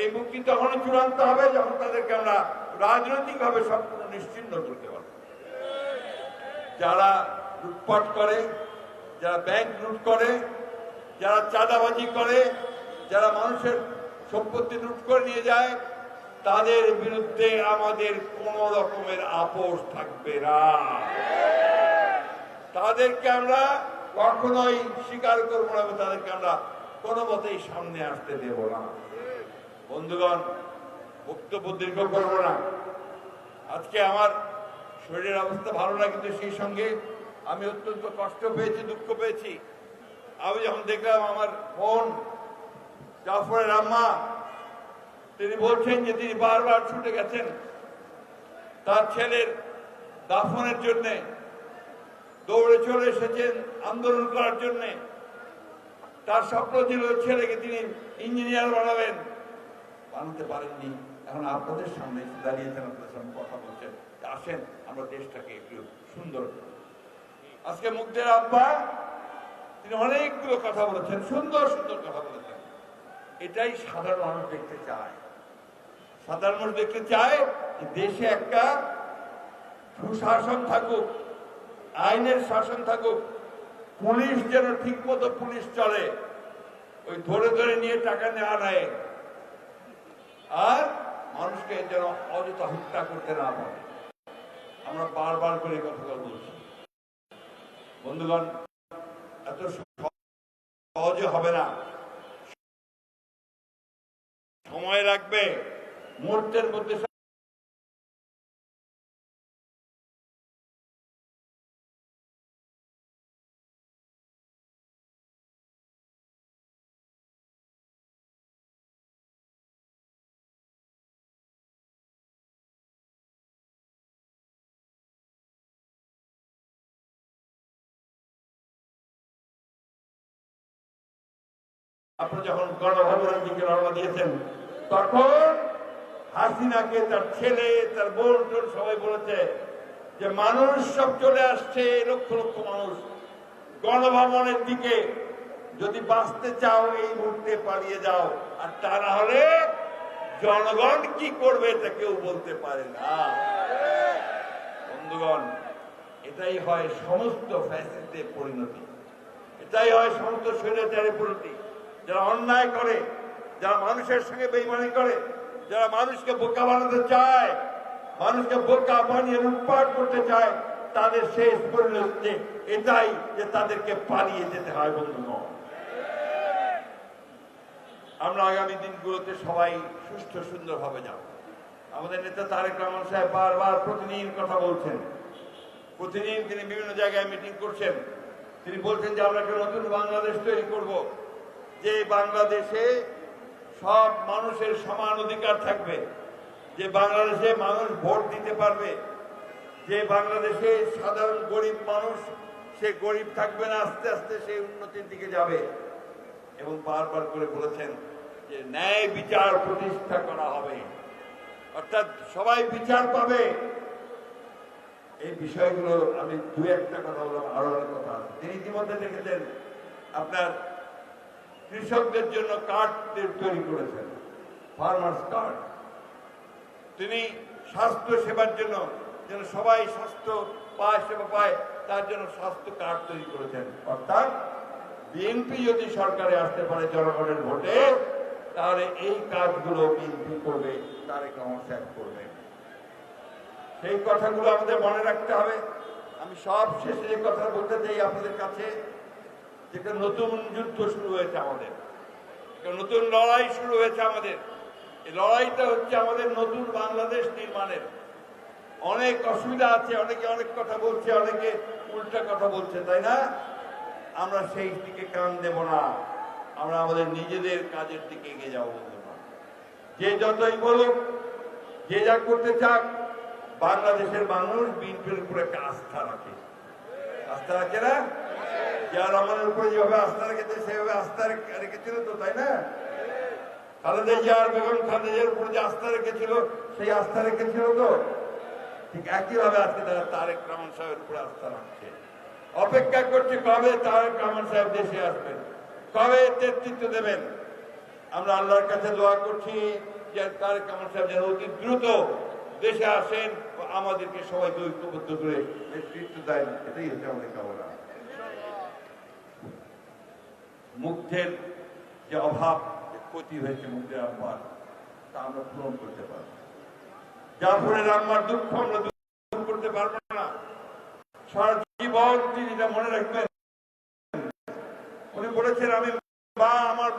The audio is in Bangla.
এই মুক্তি তখন চূড়ান্ত হবে যখন তাদেরকে আমরা রাজনৈতিকভাবে সম্পূর্ণ নিশ্চিন্ন করতে পারব। যারা লুটপাট করে, যারা ব্যাংক লুট করে, যারা চাঁদাবাজি করে, যারা মানুষের সম্পত্তি লুট করে নিয়ে যায়, তাদের বিরুদ্ধে আমাদের কোন রকমের আপোষ থাকবে না। তাদেরকে আমরা কখনোই স্বীকার করব না তাদেরকে আমরা কোনো মতেই সামনে আসতে দেব না। বন্ধুগণ, বক্তব্য দীর্ঘ করব না। আজকে আমার শরীরের অবস্থা ভালো না, কিন্তু সেই সঙ্গে আমি অত্যন্ত কষ্ট পেয়েছি, দুঃখ পেয়েছি। আমি যখন দেখলাম আমার বোন জাফরের আম্মা, তিনি বলছেন যে তিনি বারবার ছুটে গেছেন তার ছেলের দাফনের জন্যে। দৌড়ে চলে এসেছেন আন্দোলন করার জন্য। তার স্বপ্ন ছিল ছেলেকে তিনি ইঞ্জিনিয়ার বানাবেন। বানাতে পারেননি। এখন আপনাদের সামনে দাঁড়িয়েছেন, আপনাদের সামনে কথা বলছেন। আসেন, আমরা দেশটাকে একটু সুন্দর আজকে মুগ্ধের আব্বা, তিনি অনেকগুলো কথা বলেছেন, সুন্দর সুন্দর কথা বলেছেন। এটাই সাধারণ মানুষ দেখতে চায়। সাধারণ মানুষ দেখতে চায় যে দেশে একটা সুশাসন থাকুক, আইনের শাসন থাকুক, পুলিশ যেন ঠিক মতো পুলিশ চলে, ওই ধরে ধরে নিয়ে টাকা নেওয়া নেয়। আর মানুষকে যেন অযথা হত্যা করতে না পারে। আমরা বারবার করে কথা বলছি। বন্ধুগণ, এত সহজে হবে না। সময় লাগবে। মুহূর্তের মধ্যে আপনি যখন গণভবনের দিকে রওনা দিয়েছেন, তখন হাসিনাকে তার ছেলে, তার বোন টোন সবাই বলেছে যে মানুষ সব চলে আসছে, লক্ষ লক্ষ মানুষ। গণভবনের দিকে যদি বাঁচতে চাও, এই মুহূর্তে পালিয়ে যাও। আর তা না হলে জনগণ কি করবে এটা কেউ বলতে পারে না। বন্ধুগণ, এটাই হয় সমস্ত ফ্যাসিলিটির পরিণতি। এটাই হয় সমস্ত স্বৈরাচারের পরিণতি। যারা অন্যায় করে, যারা মানুষের সঙ্গে বেইমানি করে, যারা মানুষকে বোকা বানাতে চায়, মানুষকে বোকা বানিয়ে লুটপাট করতে চায়, তাদের শেষ পরিণতি এটাই যে তাদেরকে পালিয়ে যেতে হয় বন্ধুগণ। আমরা আগামী দিনগুলোতে সবাই সুস্থ সুন্দরভাবে যাব। আমাদের নেতা তারেক রহমান সাহেব বারবার প্রতিদিন কথা বলছেন। প্রতিদিন তিনি বিভিন্ন জায়গায় মিটিং করছেন। তিনি বলছেন যে আমরা একটা নতুন বাংলাদেশ তৈরি করব। যে বাংলাদেশে সব মানুষের সমান অধিকার থাকবে, যে বাংলাদেশে মানুষ ভোট দিতে পারবে, যে বাংলাদেশে সাধারণ গরিব মানুষ, সে গরিব থাকবে না, আস্তে আস্তে সে উন্নতির দিকে যাবে। এবং বারবার করে বলেছেন যে ন্যায় বিচার প্রতিষ্ঠা করা হবে। অর্থাৎ সবাই বিচার পাবে। এই বিষয়গুলো আমি দু একটা কথা বললাম, আরও অনেক কথা তিনি ইতিমধ্যে দেখেছেন আপনার কৃষকদের জন্য কার্ড তৈরি করেছেন। ফার্মার্স কার্ড তিনি স্বাস্থ্য সেবার জন্য যেন সবাই স্বাস্থ্য পায়, সেবা পায়, তার জন্য স্বাস্থ্য কার্ড তৈরি করেছেন। অর্থাৎ বিএনপি যদি সরকারে আসতে পারে জনগণের ভোটে, তাহলে এই কাজগুলো বিএনপি করবে তারেক রহমান সাহেব করবে। সেই কথাগুলো আমাদের মনে রাখতে হবে। আমি সব শেষে যে কথা বলতে চাই আপনাদের কাছে যে একটা নতুন যুদ্ধ শুরু হয়েছে আমাদের। নতুন লড়াই শুরু হয়েছে আমাদের। এই লড়াইটা হচ্ছে আমাদের নতুন বাংলাদেশ নির্মাণের। অনেক অসুবিধা আছে, অনেকে অনেক কথা বলছে, অনেকে উল্টা কথা বলছে, তাই না? আমরা সেই দিকে কান দেব না। আমরা আমাদের নিজেদের কাজের দিকে এগিয়ে যাব যে যতই বলুক, যে যা করতে চাক, বাংলাদেশের মানুষ বিএনপির উপরে একটা আস্থা রাখে। আস্থা রাখে না? যার আমাদের উপরে যেভাবে আস্থা রেখেছে, সেভাবে আস্থা রেখে- রেখেছিল তো, তাই না? খালেদা জিয়ার বেগম খালেদার উপরে যে আস্থা রেখেছিল, সেই আস্থা রেখেছিল তো? ঠিক একইভাবে আজকে তারা তারেক রহমান সাহেবের উপরে আস্থা রাখছে। অপেক্ষা করছি কবে তারেক রহমান সাহেব দেশে আসবেন, কবে নেতৃত্ব দেবেন? আমরা আল্লাহর কাছে দোয়া করছি যে তারেক রহমান সাহেব যেন অতি দ্রুত দেশে আসেন, আমাদেরকে সবাইকে ঐক্যবদ্ধ করে নেতৃত্ব দেন। এটাই হচ্ছে আমাদের কামনা। মুগ্ধের যে অভাব ক্ষতি হয়েছে মুগ্ধের অভাব তা আমরা পূরণ করতে পারব। যার ফলে আম্মার দুঃখ আমরা দূর করতে পারব না। সারা জীবন তিনি মনে রাখবেন, উনি বলেছেন, আমি বা আমার